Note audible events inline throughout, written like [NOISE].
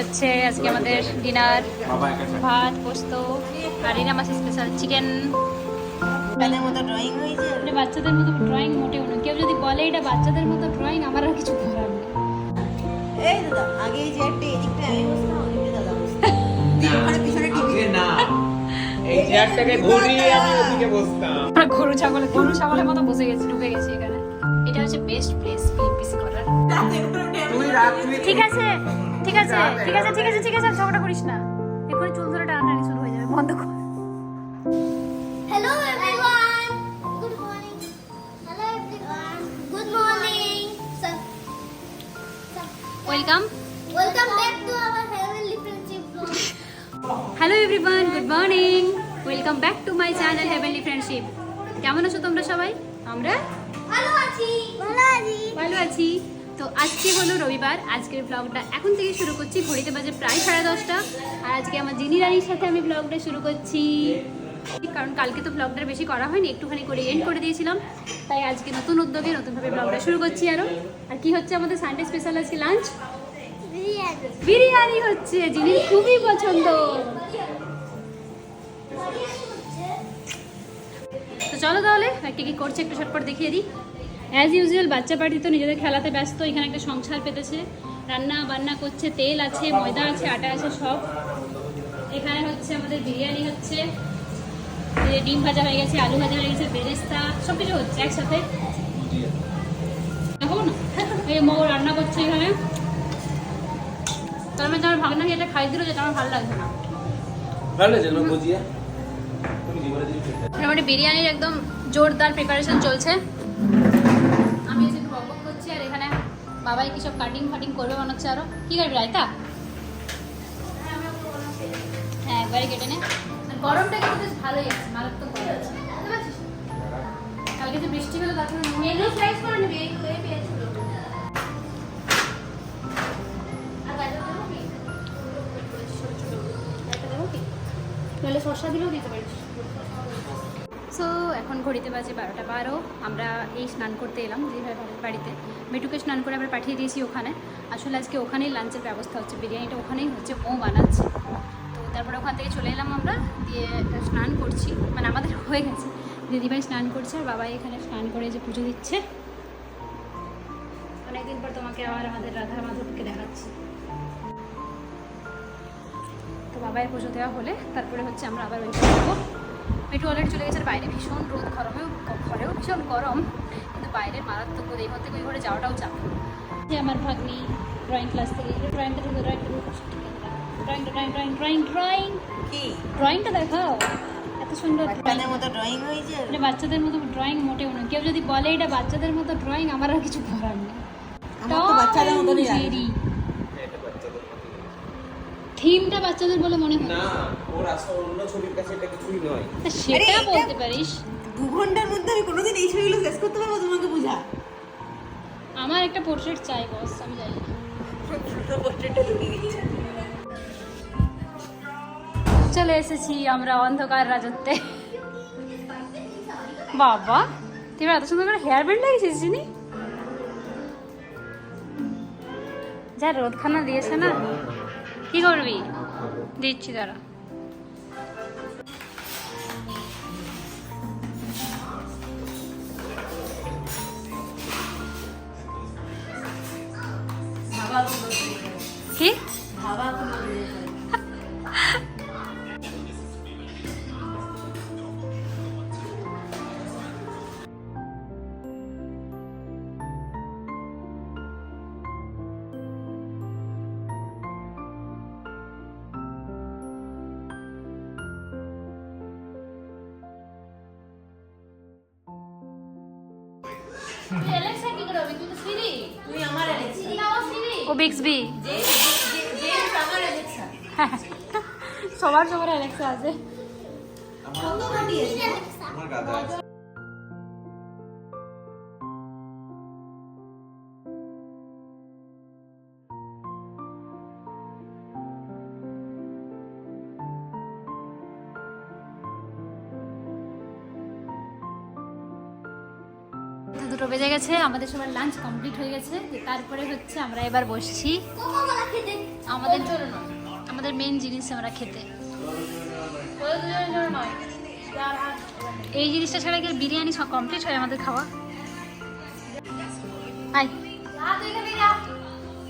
হচ্ছে আজকে আমাদের ডিনার। ভাত পোস্ত আর মাছের স্পেশাল চিকেন মতো ড্রয়িং এটা বাচ্চাদের মতো ড্রয়িং মোটেও না। কেউ যদি বলে এটা বাচ্চাদের মতো ড্রয়িং আমার আর কিছু করার নেই। এই দাদা আগে এই চেয়ারটা এদিকটা আমি বসতাম ওদিকটা দাদা বসতাম ওখানে পিছনে টিভি। না। এই চেয়ারটাকে ঘুরিয়ে আমি ওদিকে বসতাম। গরু ছাগলে গরু ছাগলের মতো বসে গেছি গেছি এখানে। এটা হচ্ছে বেস্ট প্লেস পিসি করার। তুই রাত তুই ঠিক আছে। ঠিক আছে ঠিক আছে ঠিক আছে ঠিক আছে ঝগড়া করিস না। এক্ষুনি চুল ধরে টানাটানি শুরু হয়ে যাবে বন্ধ কর। Hello everyone. Good morning. Hello everyone. Good morning. So, so, welcome welcome back to our heavenly friendship hello everyone good morning welcome back to my channel heavenly friendship কেমন আছো তোমরা সবাই? আমরা ভালো আছি ভালো আছি। ভালো আছি। তো আজকে হলো রবিবার, আজকের ব্লগটা এখন থেকে শুরু করছি। ঘড়িতে বাজে প্রায় সাড়ে দশটা। আর আজকে আমার জিনি রানির সাথে আমি ব্লগটা শুরু করছি। কারণ কালকে তো ব্লগটা বেশি করা হয়নি, একটুখানি করে এন্ড করে দিয়েছিলাম। তাই আজকে নতুন উদ্যোগে নতুনভাবে ব্লগটা শুরু করছি আরও আর কি হচ্ছে আমাদের সানডে স্পেশাল আজকে লাঞ্চ বিরিয়ানি হচ্ছে জিনিস খুবই পছন্দ। তো চলো তাহলে, একটা কি করছে একটু ঝটপট দেখিয়ে দিই। অ্যাজ ইউজুয়াল বাচ্চা পার্টি তো নিজেদের খেলাতে ব্যস্ত এখানে একটা সংসার পেতেছে। রান্না বান্না করছে তেল আছে ময়দা আছে আটা আছে সব। এখানে হচ্ছে আমাদের বিরিয়ানি হচ্ছে ডিম ভাজা হয়ে গেছে আলু ভাজা হয়ে গেছে বেরেস্তা সব কিছু হচ্ছে একসাথে। দেখো না? এই মৌ রান্না করছে এখানে। তার মধ্যে আমার ভাগনাকে এটা খাই দিল যেটা আমার ভালো লাগবে না? ভালো লাগছে না বিরিয়ানির একদম জোরদার প্রিপারেশন চলছে। করছি আর এখানে বাবাই কি সব কাটিং ফাটিং করবে মনে হচ্ছে আরও? কি করবি রায়তা? হ্যাঁ একবারে কেটে নে। গরমটা কিন্তু বেশ ভালোই আছে মারাত্মক? কালকে যে বৃষ্টি হলো তার জন্য সাইজ করে নিবি এই কি? নাহলে শসা দিলেও দিতে পারিস। সো এখন ঘড়িতে বাজে বারোটা বারো। আমরা এই স্নান করতে এলাম দিদিভাই বাড়িতে। মিটুকে স্নান করে আবার পাঠিয়ে দিয়েছি ওখানে। আসলে আজকে ওখানেই লাঞ্চের ব্যবস্থা হচ্ছে। বিরিয়ানিটা ওখানেই হচ্ছে, ও বানাচ্ছে। তো তারপরে ওখান থেকে চলে এলাম আমরা, দিয়ে স্নান করছি। মানে আমাদের [LAUGHS] হয়ে গেছে। দিদিভাই স্নান করছে আর বাবাই এখানে স্নান করে যে পুজো দিচ্ছে। অনেকদিন পর তোমাকে আবার আমাদের রাধা মাধবকে দেখাচ্ছি। তো বাবাই পুজো দেওয়া হলে তারপরে হচ্ছে আমরা আবার ওই মেট্রো অলরেডি চলে গেছে আর বাইরে ভীষণ রোদ গরমেও ঘরেও ভীষণ গরম। কিন্তু বাইরে মারাত্মক রোদ এই ঘর থেকে ওই ঘরে যাওয়াটাও চাপ। যে আমার ভাগ্নি ড্রয়িং ক্লাস থেকে ড্রয়িংটা থেকে ড্রয়িংটা drawing drawing drawing drawing drawing কি? ড্রয়িংটা দেখাও। এত সুন্দর তাদের মতো ড্রয়িং হয়েছে এটা বাচ্চাদের মতো ড্রয়িং মোটেও না কেউ যদি বলে এটা বাচ্চাদের মতো ড্রয়িং আমার আর কিছু করার নেই। বাচ্চাদের লাগে। থিমটা বাচ্চাদের বলে মনে হয়। না ওর আসল অন্য ছবির কাছে এটা কিছুই নয়। সেটা বলতে পারিস। দু ঘণ্টার মধ্যে আমি কোনোদিন এই ছবিগুলো শেষ করতে পারব তোমাকে বুঝা। আমার একটা পোর্ট্রেট চাই বস আমি জানি চলে এসেছি আমরা অন্ধকার রাজত্বে। বাবা তুই এত সুন্দর করে হেয়ার ব্যান্ড লাগিয়েছিস চিনি যা রোদখানা দিয়েছে না। কি করবি? দিচ্ছি দাঁড়া। ও বিক্সবি সবার সবার অ্যালেক্সা আছে। আমার আছে। দুটো বেজে গেছে আমাদের সবার লাঞ্চ কমপ্লিট হয়ে গেছে তারপরে হচ্ছে আমরা এবার বসছি। আমাদের আমাদের মেন জিনিস আমরা খেতে। এই জিনিসটা ছাড়া কি বিরিয়ানি সব কমপ্লিট হয় আমাদের খাওয়া?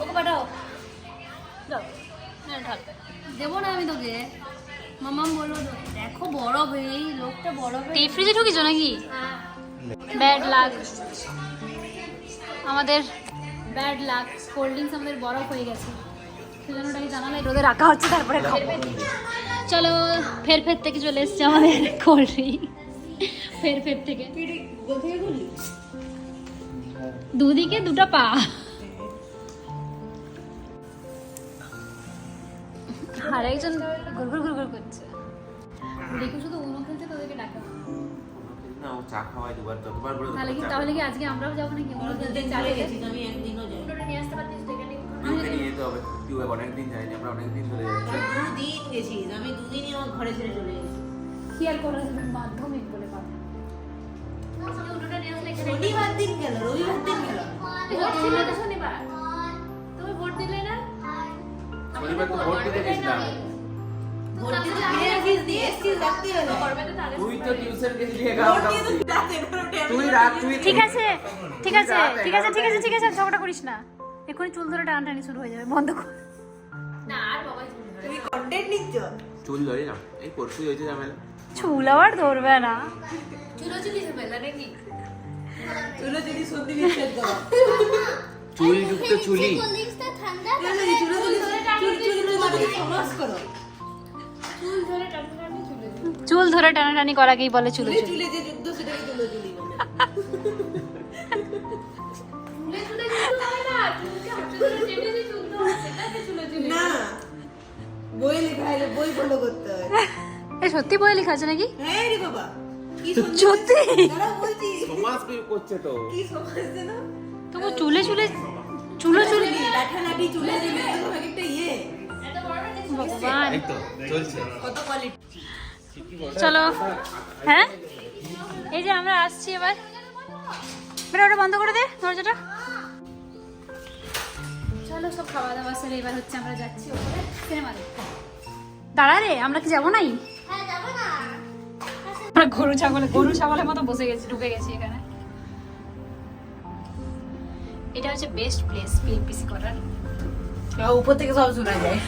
ওকে পাঠাও। হ্যাঁ দেবো না আমি তোকে। মামাম বলল দেখো বড় হয়ে লোকটা বড় হয়ে ফ্রিজে ঢুকিছো নাকি? হ্যাঁ। ব্যাড লাক আমাদের ব্যাড লাক কোল্ড ড্রিঙ্কস আমাদের বরফ হয়ে গেছে। সেজন্য ওটাকে জানালাই রোদে রাখা হচ্ছে, তারপরে চলো, ফের ফের থেকে চলে এসছে আমাদের কোল্ড ড্রিঙ্ক ফের ফের থেকে। দুদিকে দুটো পা। আর একজন গুড়গুড় গুড়গুড় করছে। দেখো শুধু উনো খেলছে, তোদেরকে ডাকা। না ও চা খাওয়াই দুবার যতবার বলে তাহলে কি তাহলে কি আজকে আমরাও যাব নাকি? খেলতে চলে গেছি আমি একদিনও যাই উনোটা নিয়ে আসতে পারতিস এখানে? নিয়ে যেতে হবে টিউবে অনেকদিন যাইনি আমরা অনেকদিন ধরে যাচ্ছি। দুদিন গেছিস আমি দুদিনই আমার ঘরে ছেড়ে চলে গেছি। খেয়াল করে মাধ্যমিক বলে কথা উনোটা নিয়ে আসলে শনিবার দিন গেল রবিবার দিন গেল। ভোট ছিল তো শনিবার? তুমি ভোট দিলে না? শনিবার তো ভোট দিতে গেছিলাম। ঠিক আছে ঠিক আছে ঠিক আছে ঠিক আছে ঠিক আছে ঝগড়া করিস না। এক্ষুনি চুল ধরে টানাটানি শুরু হয়ে যাবে বন্ধ কর। তুমি কন্টেন্ট নিচ্ছ চুল ধরি না এই পরশুই হয়েছে ঝামেলা। চুল আবার ধরবে না। চুলো যদি সত্যি বিশ্বাস করো চুল যুক্ত চুলি ঠান্ডা চুলো চুলো যদি চুল চুল চুল যদি সমাজ করো। চুল ধরে টানাটানি করাকেই বলে চুল চুলে। চুলে যে যুদ্ধ সেটাকে চুলো চুলি বলে না বই লেখা বই ফলো করতে হয়। এই সত্যি বই লেখা আছে নাকি? হ্যাঁ রে বাবা সত্যি সমাজ কি করছে তো। কি সমাজ যেন? তবু চুলে চুলে চুলো চুলে লাঠা লাঠি চুলে চুলে একটা ইয়ে। ভগবান। এই তো চলছে। কত কোয়ালিটি চলো হ্যাঁ? এই যে আমরা আসছি এবার। বেটা ওটা বন্ধ করে দে দরজাটা। চলো সব খাওয়া দাওয়া সেরে এবার হচ্ছে আমরা যাচ্ছি ওপরে সিনেমা দেখতে। দাঁড়া রে আমরা কি যাব নাই? হ্যাঁ যাব না। আমরা গরু ছাগলে গরু ছাগলের মতো বসে গেছি ঢুকে গেছি এখানে। এটা হচ্ছে বেস্ট প্লেস পিএমপিসি করার। উপর থেকে সব শোনা যায়।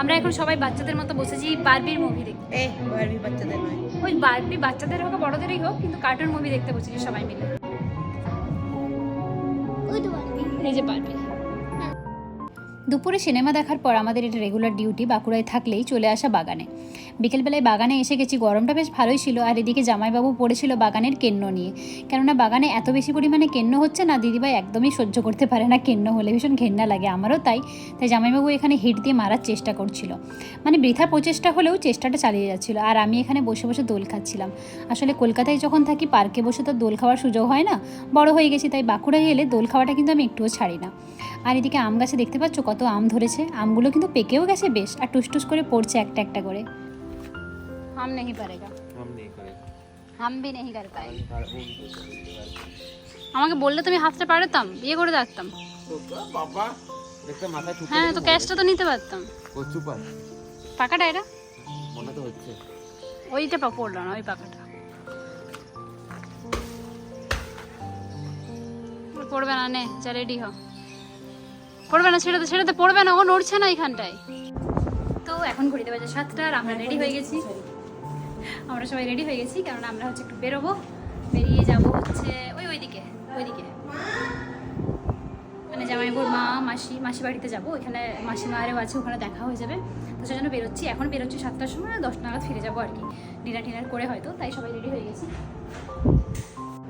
আমরা এখন সবাই বাচ্চাদের মতো বসেছি বারবির মুভি দেখতে। এ বারবি বাচ্চাদের নয়। ওই বারবি বাচ্চাদের হোক বড়দেরই হোক কিন্তু কার্টুন মুভি দেখতে বসেছি সবাই মিলে। ওই তো বারবি এই যে বারবি দুপুরে সিনেমা দেখার পর আমাদের এটা রেগুলার ডিউটি বাঁকুড়ায় থাকলেই চলে আসা বাগানে। বিকেলবেলায় বাগানে এসে গেছি, গরমটা বেশ ভালোই ছিল আর এদিকে জামাইবাবু পড়েছিল বাগানের কেন্ন নিয়ে। কেননা বাগানে এত বেশি পরিমাণে কেন্ন হচ্ছে না, দিদিভাই একদমই সহ্য করতে পারে না কেন্ন হলে, ভীষণ ঘেন্না লাগে আমারও তাই। তাই জামাইবাবু এখানে হিট দিয়ে মারার চেষ্টা করছিল। মানে বৃথা প্রচেষ্টা হলেও চেষ্টাটা চালিয়ে যাচ্ছিল আর আমি এখানে বসে বসে দোল খাচ্ছিলাম। আসলে কলকাতায় যখন থাকি, পার্কে বসে তো দোল খাওয়ার সুযোগ হয় না, বড় হয়ে গেছি তাই বাঁকুড়ায় এলে দোল খাওয়াটা কিন্তু আমি একটুও ছাড়ি না। আর এদিকে আম গাছে দেখতে পাচ্ছ কত কত আম ধরেছে? আমগুলো কিন্তু পেকেও গেছে বেশ আর টুসটুস করে পড়ছে একটা একটা করে। হাম নেই পারেগা। হাম ভি নেহি কর পায়ে। আমাকে বললে তুমি হাতটা পারতাম বিয়ে করে দিতাম বাবা দেখতে মাথা হ্যাঁ তো ক্যাশটা তো নিতে পারতাম। কচু পার পাকাটা এটা? মনে তো হচ্ছে। ওইটা পা পড়ল না ওই পাকাটা। পড়বে না নে যা রেডি হ। পড়বে না ছেড়ে দে পড়বে না, ও নড়ছে না এখানটায়। তো এখন ঘুরিতে বাজে সাতটা, আর আমরা রেডি হয়ে গেছি। আমরা সবাই রেডি হয়ে গেছি, কারণ আমরা হচ্ছে একটু বেরোবো। বেরিয়ে যাব হচ্ছে ওই ওইদিকে ওইদিকে। মানে জামাইবাবুর মা, মাসি মাসি বাড়িতে যাব। ওইখানে মাসি আরেও আছে, ওখানে দেখা হয়ে যাবে। তো সেজন্য বেরোচ্ছি। এখন বেরোচ্ছি সাতটার সময় দশ নাগাদ ফিরে যাব আর কি। ডিনার টিনার করে হয়তো, তাই সবাই রেডি হয়ে গেছি।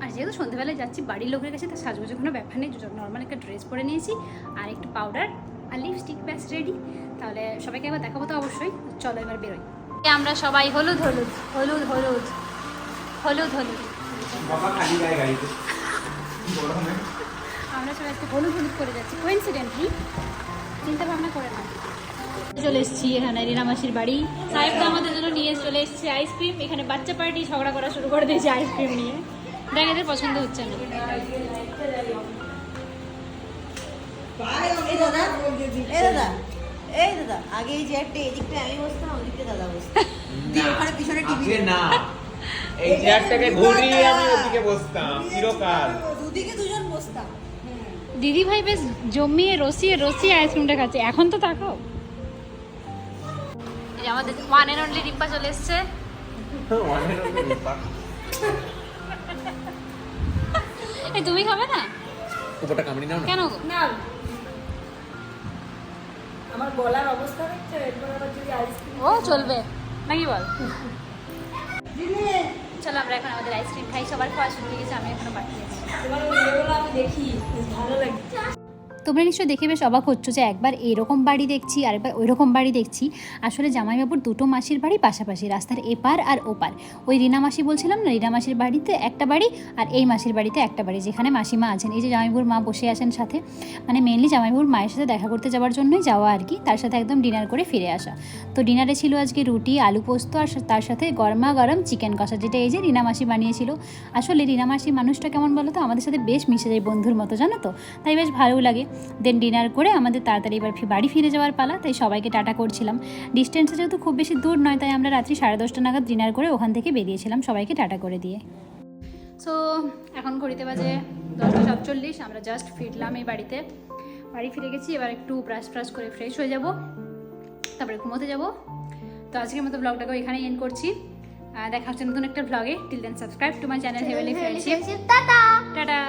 আর যেহেতু সন্ধ্যেবেলায় যাচ্ছি বাড়ির লোকের কাছে তার সাজগোজের কোনো ব্যাপার নেই। নর্মাল একটা ড্রেস পরে নিয়েছি আর একটু পাউডার আর লিপস্টিক ব্যাস রেডি তাহলে সবাইকে একবার দেখাবো তো অবশ্যই। চলো এবার বেরোই। আমরা সবাই হলুদ হলুদ হলুদ হলুদ হলুদ হলুদ। আমরা সবাই একটু হলুদ হলুদ করে যাচ্ছি। কোইন্সিডেন্টলি চিন্তা ভাবনা করে না। চলে এসেছি এখানে রিনা মাসির বাড়ি। সাহেব আমাদের জন্য নিয়ে চলে এসেছে আইসক্রিম এখানে বাচ্চা পার্টি ঝগড়া করা শুরু করে দিয়েছে আইসক্রিম নিয়ে। দেখ এদের পছন্দ হচ্ছে না। এই দাদা এই দাদা এই দাদা আগে এই চেয়ারটা এদিকটা আমি বসতাম ওদিকটা দাদা বসতাম দিয়ে ওখানে পিছনে টিভি না। এই চেয়ারটাকে ঘুরিয়ে আমি ওদিকে বসতাম চিরকাল। দুদিকে দুজন বসতাম। দিদি ভাই বেশ জমিয়ে রসিয়ে রসিয়ে আইসক্রিমটা খাচ্ছে। এখন তো তাকাও। যে আমাদের ওয়ান এন্ড অনলি রিম্পা চলে এসছে। [LAUGHS] এই তুমি খাবে না? উপরটা কামড়ি নাও না। কেন না আমার গলার অবস্থা দেখছ? এরপর আবার যদি আইসক্রিম ও চলবে। নাকি বল? চলো আমরা এখন আমাদের আইসক্রিম খাই। সবার খাওয়া শুরু হয়ে গেছে আমি এখনও বাকি আছি। তোমার ওইগুলো আমি দেখি। বেশ ভালো লাগছে তোমরা নিশ্চয়ই দেখে বেশ অবাক হচ্ছ যে একবার এরকম বাড়ি দেখছি আর একবার ওই রকম বাড়ি দেখছি। আসলে জামাইবাবুর দুটো মাসির বাড়ি পাশাপাশি, রাস্তার এপার আর ওপার। ওই রিনা মাসি বলছিলাম না, রিনা মাসির বাড়িতে একটা বাড়ি আর এই মাসির বাড়িতে একটা বাড়ি, যেখানে মাসিমা আছেন। এই যে জামাইবাবুর মা বসে আছেন সাথে মানে মেনলি জামাইবাবুর মায়ের সাথে দেখা করতে যাওয়ার জন্যই যাওয়া আর কি, তার সাথে একদম ডিনার করে ফিরে আসা। তো ডিনারে ছিল আজকে রুটি, আলু পোস্ত আর তার সাথে গরমা গরম চিকেন কষা, যেটা এই যে রিনা মাসি বানিয়েছিল। আসলে রিনা মাসি মানুষটা কেমন বলো তো আমাদের সাথে বেশ মিশে যায় বন্ধুর মতো, জানো তো? তাই বেশ ভালো লাগে। দেন ডিনার করে আমাদের তাড়াতাড়ি এবার বাড়ি ফিরে যাওয়ার পালা তাই সবাইকে টাটা করছিলাম। ডিস্টেন্সে যেহেতু খুব বেশি দূর নয় তাই আমরা রাত্রি সাড়ে দশটা নাগাদ ডিনার করে ওখান থেকে বেরিয়েছিলাম সবাইকে টাটা করে দিয়ে। সো এখন ঘড়িতে বাজে দশটা সাতচল্লিশ আমরা জাস্ট ফিরলাম এই বাড়িতে। বাড়ি ফিরে গেছি এবার একটু ব্রাশ ফ্রাশ করে ফ্রেশ হয়ে যাব। তারপরে ঘুমোতে যাব। তো আজকের মতো ব্লগটাকে এখানেই এন্ড করছি। দেখা হচ্ছে নতুন একটা ব্লগে till then subscribe to my channel heavily friendship tata! Tata!